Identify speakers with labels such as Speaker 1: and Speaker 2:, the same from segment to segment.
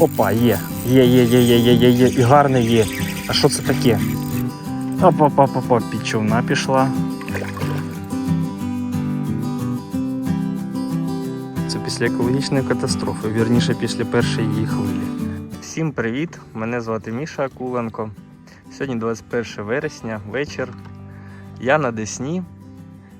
Speaker 1: Опа, є. Є, є, є, є, є, є, є. І гарний є. А що це таке? Опа-па-па-па, під човна пішла. Це після екологічної катастрофи, вірніше після першої її хвилі. Всім привіт! Мене звати Міша Акуленко. Сьогодні 21 вересня, вечір. Я на Десні.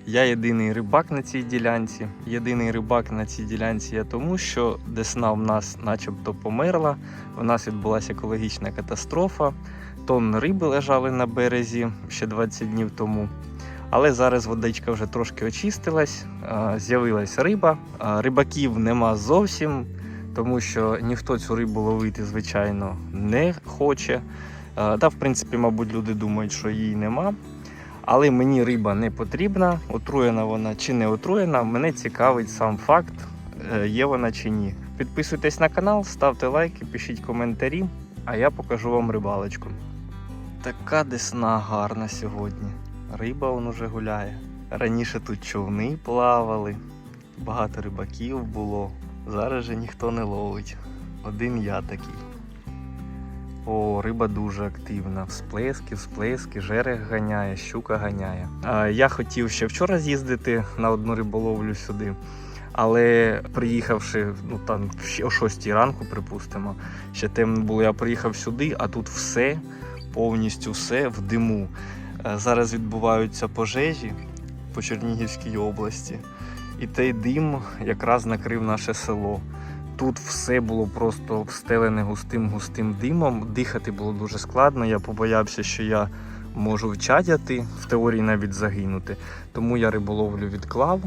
Speaker 1: Я єдиний рибак на цій ділянці. Єдиний рибак на цій ділянці я тому, що Десна в нас начебто померла. У нас відбулася екологічна катастрофа. Тонни риби лежали на березі ще 20 днів тому. Але зараз водичка вже трошки очистилась, з'явилась риба. Рибаків нема зовсім, тому що ніхто цю рибу ловити, звичайно, не хоче. Та, в принципі, мабуть, люди думають, що її нема. Але мені риба не потрібна, отруєна вона чи не отруєна. Мене цікавить сам факт, е, є вона чи ні. Підписуйтесь на канал, ставте лайки, пишіть коментарі, а я покажу вам рибалочку. Така десна гарна сьогодні. Риба вон уже гуляє. Раніше тут човни плавали, багато рибаків було. Зараз же ніхто не ловить. Один я такий. О, риба дуже активна. Всплески, всплески, жерех ганяє, щука ганяє. Я хотів ще вчора з'їздити на одну риболовлю сюди. Але приїхавши, ну там о 6 ранку, припустимо, ще темно було, я приїхав сюди, а тут все, повністю все в диму. Е, Зараз відбуваються пожежі по Чернігівській області, і той дим якраз накрив наше село. Тут все було просто встелене густим густим димом. Дихати було дуже складно. Я побоявся, що я можу вчадяти, в теорії навіть загинути. Тому я риболовлю відклав.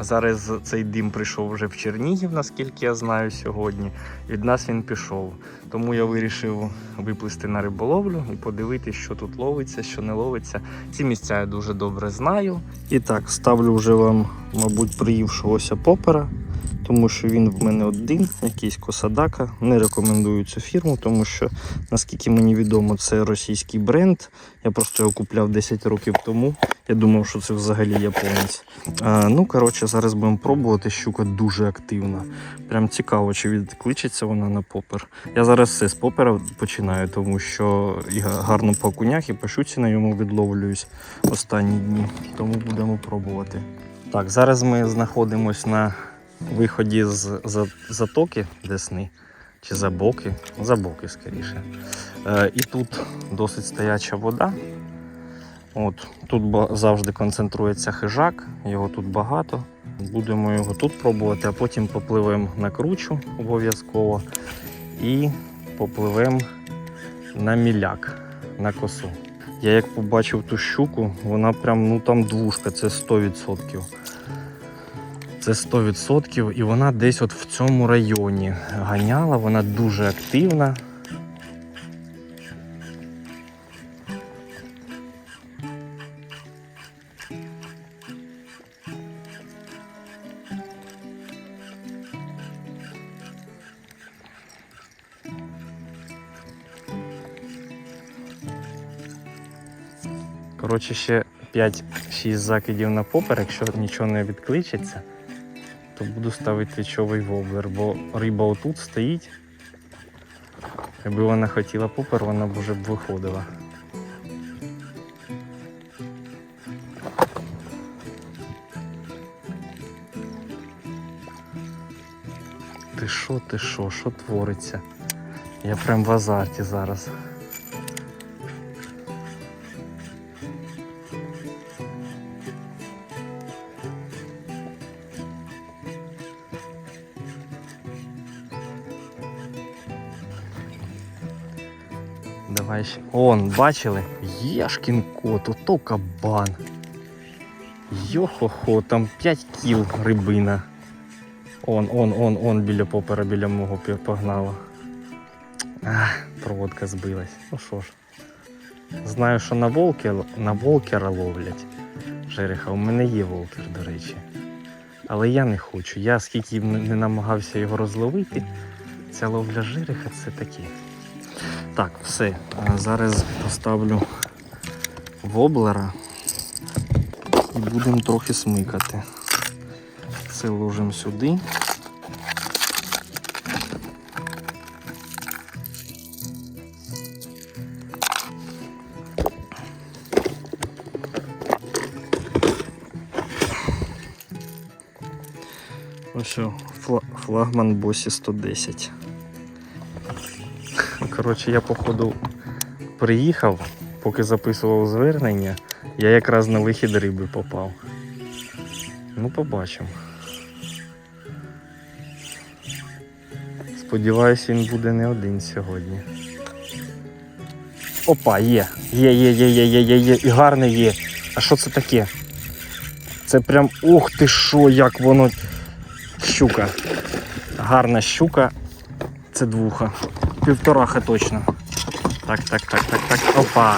Speaker 1: Зараз цей дим прийшов вже в Чернігів, наскільки я знаю сьогодні. Від нас він пішов. Тому я вирішив виплисти на риболовлю і подивитися, що тут ловиться, що не ловиться. Ці місця я дуже добре знаю. І так, ставлю вже вам, мабуть, приївшогося попера тому що він в мене один, якийсь Косадака. Не рекомендую цю фірму, тому що, наскільки мені відомо, це російський бренд. Я просто його купляв 10 років тому. Я думав, що це взагалі японець. А, ну, коротше, зараз будемо пробувати. Щука дуже активна. Прям цікаво, чи відкличеться вона на попер. Я зараз все з попера починаю, тому що і гарно по окунях і по щуці на йому відловлююсь останні дні. Тому будемо пробувати. Так, зараз ми знаходимось на виході з затоки Десни чи забоки, забоки скоріше. Е, і тут досить стояча вода. От, тут завжди концентрується хижак, його тут багато. Будемо його тут пробувати, а потім попливемо на кручу обов'язково і попливемо на міляк, на косу. Я як побачив ту щуку, вона прям ну там двушка, це 100%. Це 100% і вона десь от в цьому районі ганяла, вона дуже активна. Коротше, ще 5-6 закидів на попер, якщо нічого не відкличеться то буду ставити твічовий воблер, бо риба отут стоїть. Якби вона хотіла попер, вона б вже б виходила. Ти що, ти що, що твориться? Я прям в азарті зараз. Давай. Он, бачили? Єшкін кот, ото кабан. Йо-хо-хо, там 5 кіл рибина. Он, он, он, он біля попера, біля мого погнала. Ах, проводка збилась. Ну що ж. Знаю, що на волки, на волкера ловлять. Жереха, у мене є волкер, до речі. Але я не хочу. Я скільки не намагався його розловити, ця ловля жереха це таке. Так, все. Зараз поставлю воблера і будемо трохи смикати. Це ложимо сюди. Ось, флагман босі 110. Коротше, я походу приїхав, поки записував звернення, я якраз на вихід риби попав. Ну, побачимо. Сподіваюсь, він буде не один сьогодні. Опа, є. Є, є, є, є, є, є, є. І гарний є. А що це таке? Це прям ух ти що, як воно. Щука. Гарна щука. Це двуха. Півтораха точно. Так, так, так, так, так. Опа.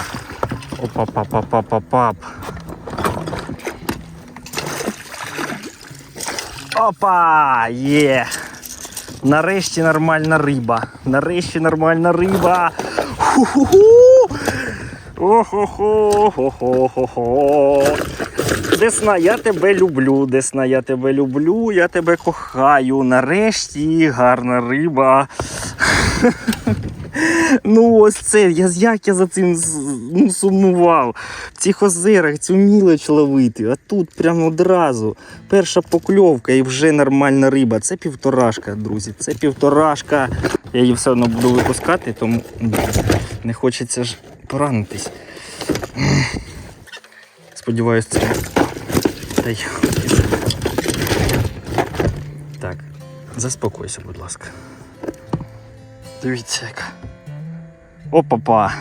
Speaker 1: Опа, пап, пап, пап, пап, пап. Опа! Є! Нарешті нормальна риба. Нарешті нормальна риба. Ху-ху-ху! Охо-хо-хо-хо-хо-хо. Десна, я тебе люблю, Десна, я тебе люблю, я тебе кохаю. Нарешті гарна риба. Ну, ось це, я, як я за цим ну, сумував. В цих озерах цю мілоч ловити, а тут прямо одразу. Перша покльовка і вже нормальна риба. Це півторашка, друзі. Це півторашка. Я її все одно буду випускати, тому не хочеться ж поранитись. Сподіваюсь, це. Так, заспокойся, будь ласка. Дивіться яка. Опа-па.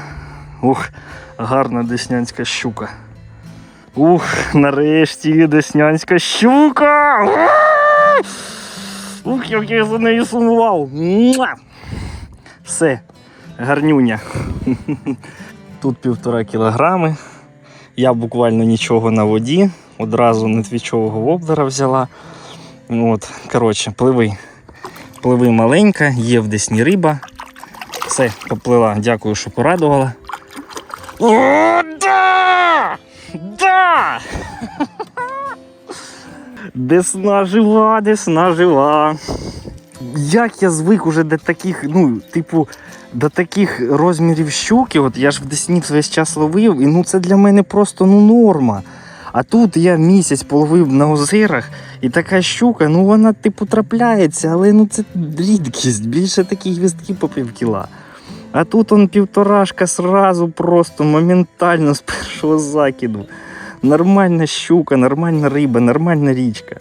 Speaker 1: Ух, гарна деснянська щука. Ух, нарешті деснянська щука! Ух, як я за нею сумував. Все, гарнюня. Тут півтора кілограми. Я буквально нічого на воді, одразу нетвічового воблера взяла. От, коротше, пливи. Пливи маленька, є в десні риба. Все, поплила. Дякую, що порадувала. О, да! Да! Десна жива, десна жива. Як я звик уже до таких, ну, типу, до таких розмірів щуки, от я ж в Десні весь час ловив, і ну це для мене просто ну, норма. А тут я місяць половив на озерах, і така щука, ну вона типу трапляється, але ну це рідкість, більше такі гвіздки по півкіла. А тут он півторашка сразу просто моментально з першого закиду. Нормальна щука, нормальна риба, нормальна річка.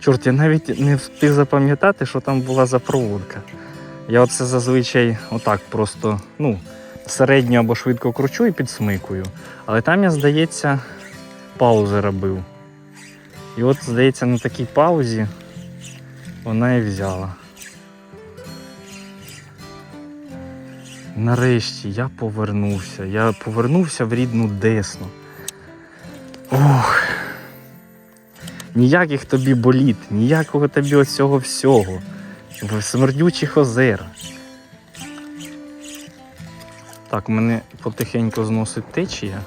Speaker 1: Чорт, я навіть не встиг запам'ятати, що там була за проводка. Я оце зазвичай отак просто ну, середньо або швидко кручу і підсмикую. Але там я, здається, паузи робив. І от, здається, на такій паузі вона і взяла. Нарешті я повернувся. Я повернувся в рідну Десну. Ох. Ніяких тобі боліт, ніякого тобі оцього всього. В смердючих озер. Так, мене потихеньку зносить течія.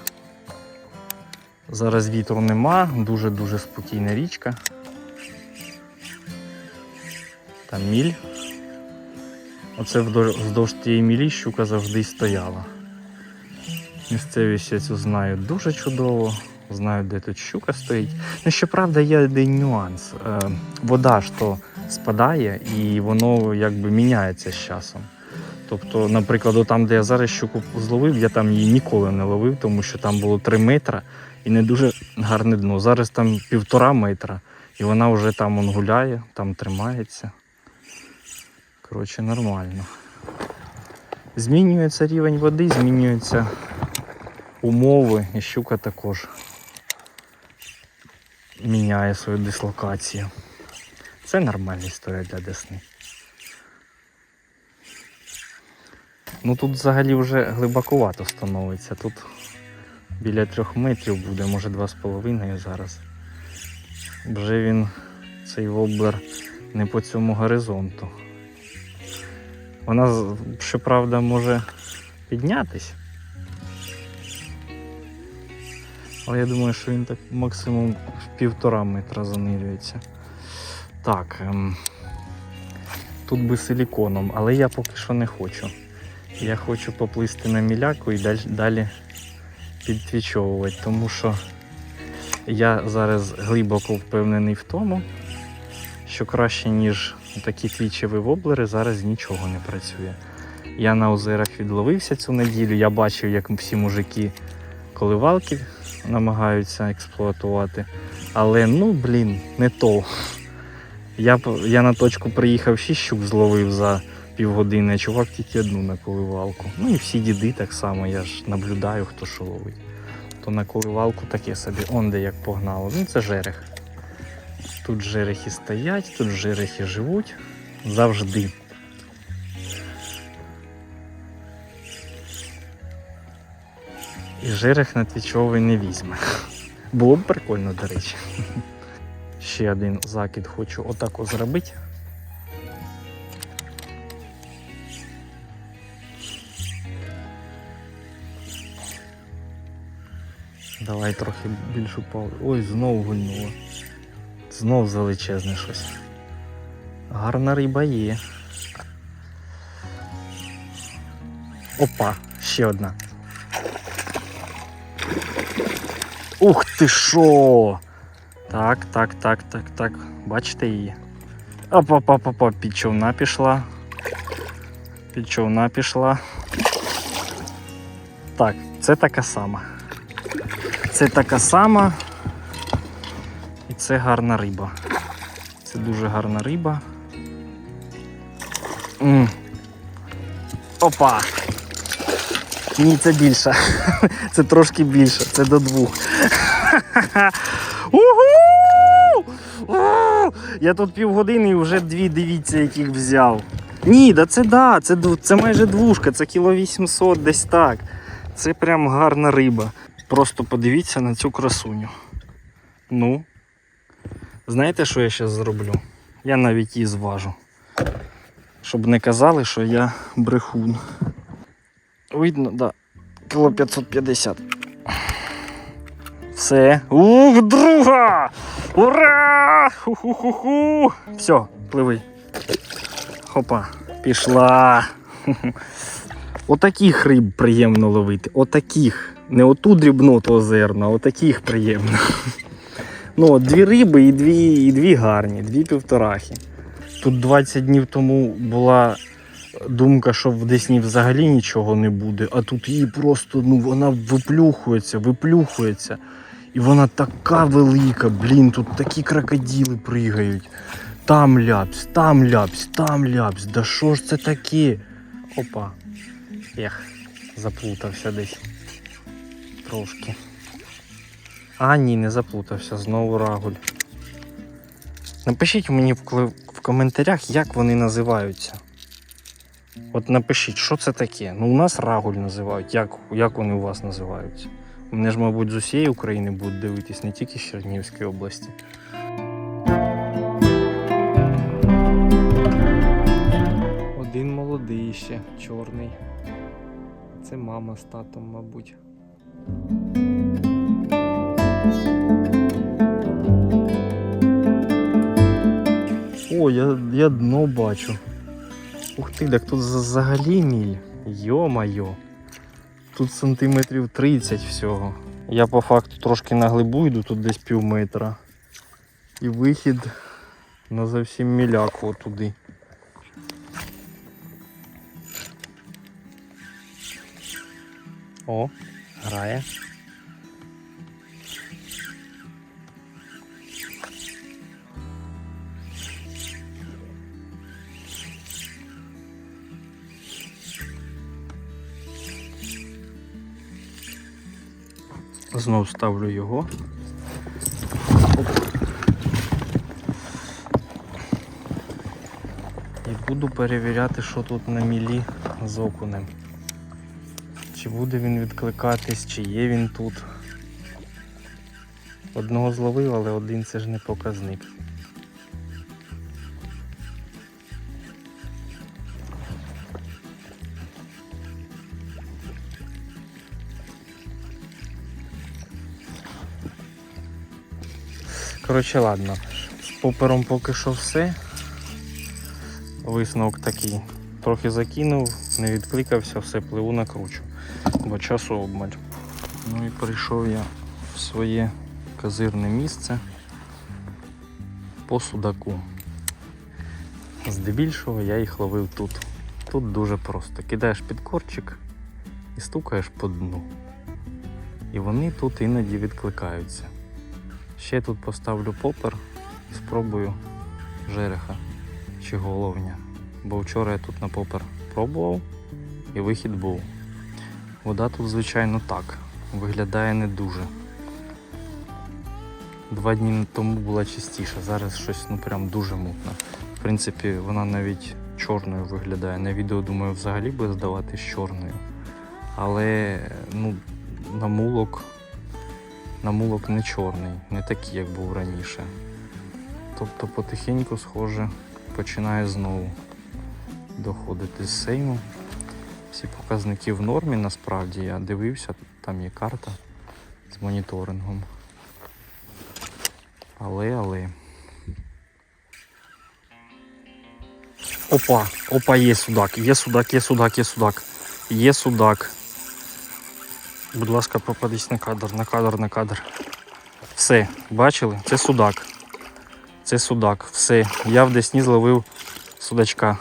Speaker 1: Зараз вітру нема, дуже-дуже спокійна річка. Там міль. Оце вздовж тієї мілі щука завжди стояла. Місцевість я цю знаю дуже чудово. Знаю, де тут щука стоїть. Ну, щоправда, є один нюанс. Е, вода ж то спадає і воно якби міняється з часом. Тобто, наприклад, там, де я зараз щуку зловив, я там її ніколи не ловив, тому що там було 3 метри і не дуже гарне дно. Зараз там півтора метра, і вона вже там он гуляє, там тримається. Коротше, нормально. Змінюється рівень води, змінюються умови, і щука також міняє свою дислокацію. Це нормальна історія для Десни. Ну тут взагалі вже глибакувато становиться. Тут біля трьох метрів буде, може два з половиною зараз. Вже він, цей воблер, не по цьому горизонту. Вона, щоправда, може піднятись. Але я думаю, що він так максимум в півтора метра занирюється. Так. Ем, тут би силіконом, але я поки що не хочу. Я хочу поплисти на міляку і далі, далі підтвічовувати, тому що я зараз глибоко впевнений в тому, що краще, ніж такі твічеві воблери, зараз нічого не працює. Я на озерах відловився цю неділю, я бачив, як всі мужики коливалки намагаються експлуатувати. Але ну, блін, не то. Я, я на точку приїхав 6 щук зловив за півгодини, а чувак тільки одну на коливалку. Ну і всі діди так само, я ж наблюдаю, хто що ловить. То на коливалку таке собі, он де як погнало. Ну це жерех. Тут жерехи стоять, тут жерехи живуть завжди. І жерех на твічовий не візьме. Було б прикольно, до речі. Ще один закид хочу отако зробити. Давай трохи більшу паузу. Ой, знов гульнуло. Знов величезне щось. Гарна риба є. Опа, ще одна. Ух ти шо! Так, так, так, так, так. Бачите її? Опа-па-па-па, під човна пішла. Під човна пішла. Так, це така сама. Це така сама. Це гарна риба. Це дуже гарна риба. м Опа! Ні, це більше. Це трошки більше, це до двох. Уху! У! Я тут півгодини і вже дві дивіться, яких взяв. Ні, да це да, це, це майже двушка, це кіло 800, десь так. Це прям гарна риба. Просто подивіться на цю красуню. Ну. Знаєте, що я зараз зроблю? Я навіть її зважу. Щоб не казали, що я брехун. Видно, да. Кіло 550. Все. Ух, друга! Ура! Ху-ху-ху-ху! Все, пливи. Хопа, пішла. Отаких риб приємно ловити. Отаких. Не оту дрібноту озерну, а отаких приємно. Ну, от дві риби і дві, і дві гарні, дві півторахи. Тут 20 днів тому була думка, що в Десні взагалі нічого не буде, а тут її просто ну, вона виплюхується, виплюхується. І вона така велика, блін, тут такі крокодили пригають. Там ляпс, там ляпс, там ляпс. Да що ж це таке? Опа. Ех, заплутався десь. Трошки. А, ні, не заплутався, знову рагуль. Напишіть мені в, коментарях, як вони називаються. От напишіть, що це таке. Ну, у нас рагуль називають. Як, як вони у вас називаються? Мене ж, мабуть, з усієї України будуть дивитись, не тільки з Чернігівської області. Один молодий ще, чорний. Це мама з татом, мабуть. О, я, я дно бачу. Ух ти, так тут за- взагалі міль. Йо-майо. Тут сантиметрів 30 всього. Я по факту трошки на глибу йду, тут десь пів метра. І вихід на зовсім міляку туди. О, грає. Знов ставлю його. І буду перевіряти, що тут на мілі з окунем. Чи буде він відкликатись, чи є він тут. Одного зловив, але один це ж не показник. Коротше, ладно. З попером поки що все. Висновок такий. Трохи закинув, не відкликався, все пливу накручу. Бо часу обмаль. Ну і прийшов я в своє казирне місце по судаку. Здебільшого я їх ловив тут. Тут дуже просто. Кидаєш під корчик і стукаєш по дну. І вони тут іноді відкликаються. Ще тут поставлю попер і спробую жереха чи головня. Бо вчора я тут на попер пробував і вихід був. Вода тут, звичайно, так. Виглядає не дуже. Два дні тому була чистіша, зараз щось ну прям дуже мутно. В принципі, вона навіть чорною виглядає. На відео, думаю, взагалі буде здаватись чорною. Але ну, намулок, намулок не чорний, не такий, як був раніше. Тобто потихеньку, схоже, починає знову доходити з сейму. Всі показники в нормі насправді. Я дивився, там є карта з моніторингом. Але, але. Опа, опа, є судак, є судак, є судак, є судак. Є судак. Будь ласка, попадись на кадр, на кадр, на кадр. Все, бачили? Це судак. Це судак. Все. Я в Десні зловив судачка.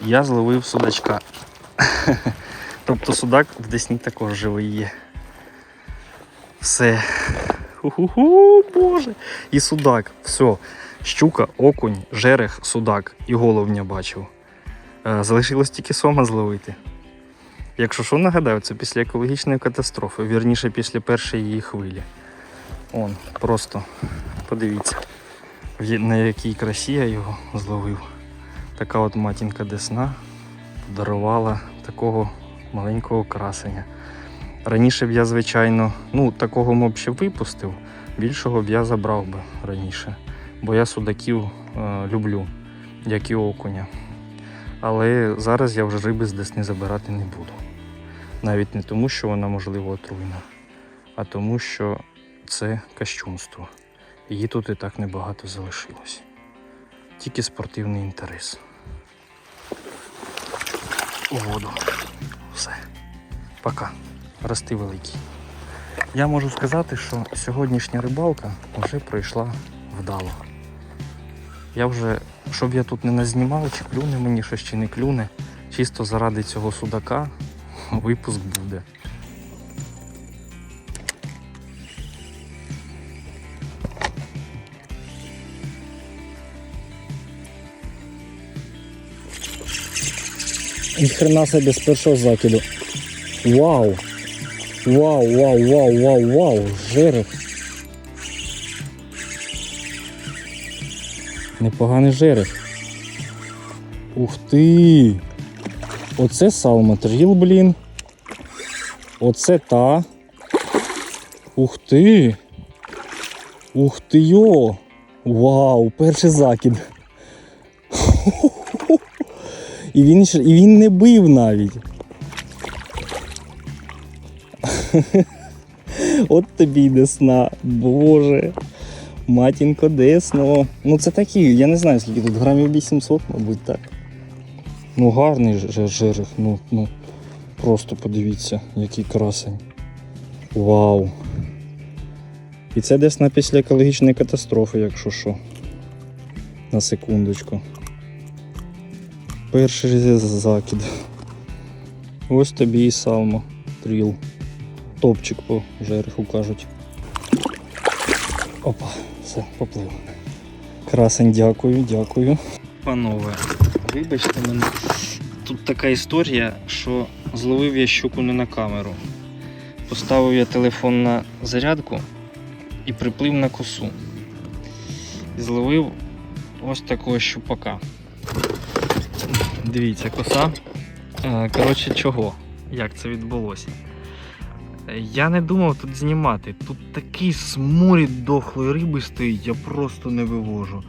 Speaker 1: Я зловив судачка. Тобто судак в Десні також живий є. Все. Ху-ху-ху, боже. І судак. Все. Щука, окунь, жерех, судак і головня бачив. Е, Залишилось тільки сома зловити. Якщо що нагадаю, це після екологічної катастрофи, вірніше після першої її хвилі. Он, просто подивіться, на якій красі я його зловив. Така от матінка Десна подарувала такого маленького красення. Раніше б я, звичайно, ну такого м б ще випустив, більшого б я забрав би раніше. Бо я судаків е, люблю, як і окуня. Але зараз я вже риби з десни забирати не буду. Навіть не тому, що вона можливо отруйна, а тому, що це кощунство. Її тут і так небагато залишилось. Тільки спортивний інтерес. У воду. Все. Пока. Рости великий. Я можу сказати, що сьогоднішня рибалка вже пройшла вдало. Я вже, щоб я тут не назнімав, чи клюне мені щось, чи не клюне, чисто заради цього судака випуск буде. Ніхрена собі з першого закиду. Вау! Вау, вау, вау, вау, вау! Жерех! Непоганий жерех. Ух ти! Оце салматріл, блін. Оце та. Ух ти! Ух ти йо! Вау! Перший закид. І він, і він не бив навіть. От тобі й десна, боже. Матінко десно. Ну це такі, я не знаю скільки тут, грамів 800, мабуть, так. Ну гарний жерех, ну, ну просто подивіться, який красень. Вау. І це десь на після екологічної катастрофи, якщо що. На секундочку. Перший закид. Ось тобі і салмо. Тріл. Топчик по жереху кажуть. Опа, все, поплив. Красень, дякую, дякую. Панове, вибачте мене. Тут така історія, що зловив я щуку не на камеру. Поставив я телефон на зарядку і приплив на косу. І зловив ось такого щупака. Дивіться, коса. Е, Коротше, чого? Як це відбулося? Е, Я не думав тут знімати. Тут такий сморід дохлої риби стоїть, я просто не вивожу.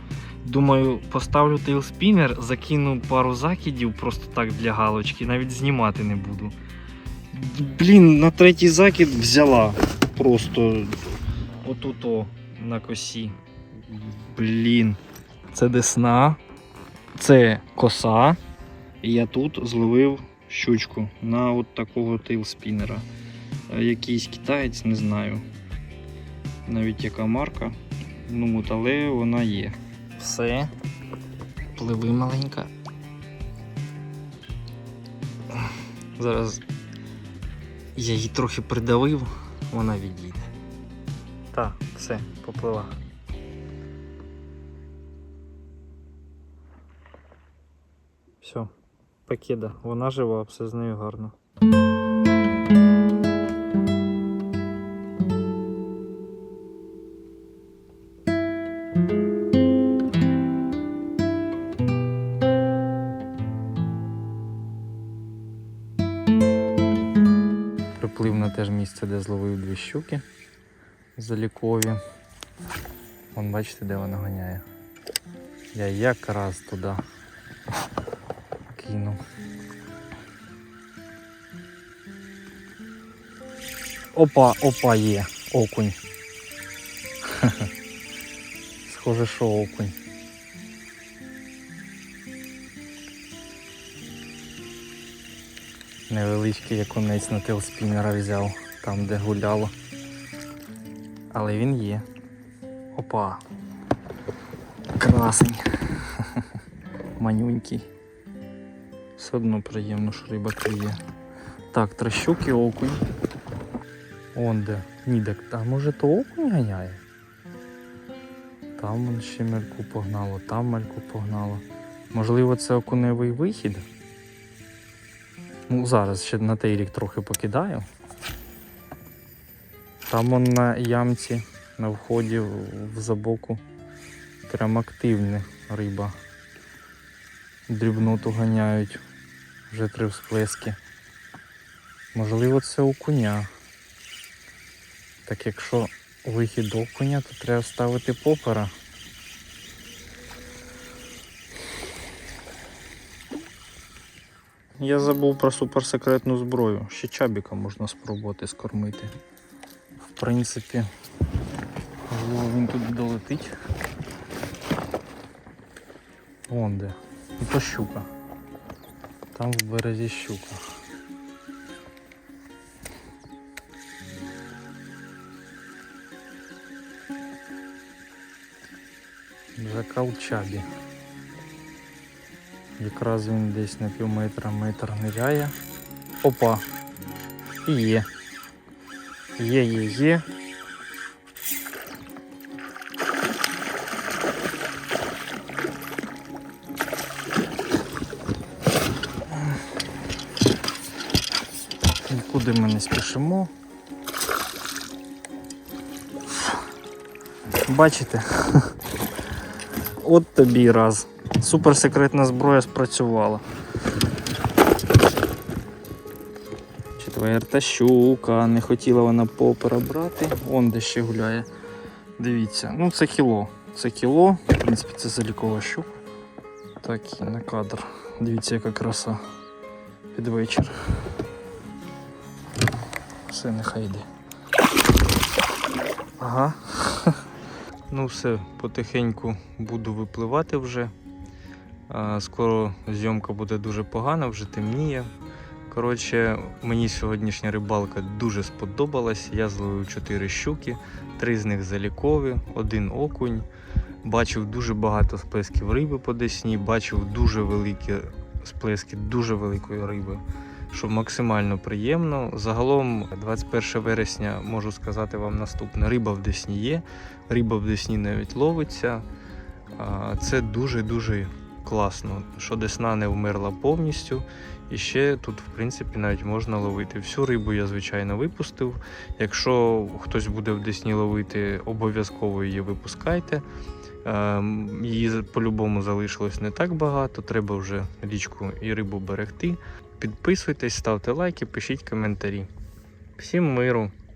Speaker 1: Думаю, поставлю тейлспінер, закину пару закидів просто так для галочки, навіть знімати не буду. Блін, на третій закид взяла. Просто отут на косі. Блін. Це десна, це коса. І я тут зловив щучку на от такого тейлспінера. Якийсь китаєць, не знаю. Навіть яка марка. Ну, от, але вона є. Все. Пливи маленька. Зараз я її трохи придавив, вона відійде. Так, все, поплила. Все, покида. Вона жива, все з нею гарно. Приплив на те ж місце, де зловив дві щуки залікові. Вон бачите, де вона ганяє. Я якраз туди кинув. Опа, опа, є, окунь. Схоже, що окунь. Невеличкий окунець на телспіннера взяв, там де гуляло. Але він є. Опа. Красень. Манюнький. Все одно приємно, що риба клює. Так, три щуки, окунь. Он де. Нідек. А може то окунь ганяє? Там ще мельку погнало, там мельку погнало. Можливо, це окуневий вихід. Ну, зараз ще на той рік трохи покидаю. Там он на ямці на вході в забоку прям активна риба. Дрібноту ганяють вже три всплески. Можливо, це окуня. Так якщо вихід окуня, то треба ставити попера. Я забув про суперсекретну зброю. Ще чабіка можна спробувати скормити. В принципі, можливо він тут долетить. Вон де. То щука. Там в березі щука. Жакал чабі. Якраз він десь на пів метра метр ниряє. Опа. І є. Є, є, є. Нікуди ми не спішимо. Бачите? От тобі раз. Суперсекретна зброя спрацювала. Четверта щука, не хотіла вона попера брати. Вон де ще гуляє. Дивіться, ну це кіло. Це кіло, в принципі, це залікова щука. Так, і на кадр. Дивіться, яка краса. Під вечір. Все, нехай йде. Ага. Ну все, потихеньку буду випливати вже. Скоро зйомка буде дуже погана, вже темніє. Коротше, мені сьогоднішня рибалка дуже сподобалась. Я зловив 4 щуки, три з них залікові, один окунь. Бачив дуже багато сплесків риби по десні, бачив дуже великі сплески дуже великої риби, що максимально приємно. Загалом, 21 вересня можу сказати вам наступне: риба в десні є, риба в десні навіть ловиться. Це дуже-дуже класно, що десна не вмерла повністю. І ще тут, в принципі, навіть можна ловити. Всю рибу я, звичайно, випустив. Якщо хтось буде в десні ловити, обов'язково її випускайте. Ем, Її по-любому залишилось не так багато, треба вже річку і рибу берегти. Підписуйтесь, ставте лайки, пишіть коментарі. Всім миру!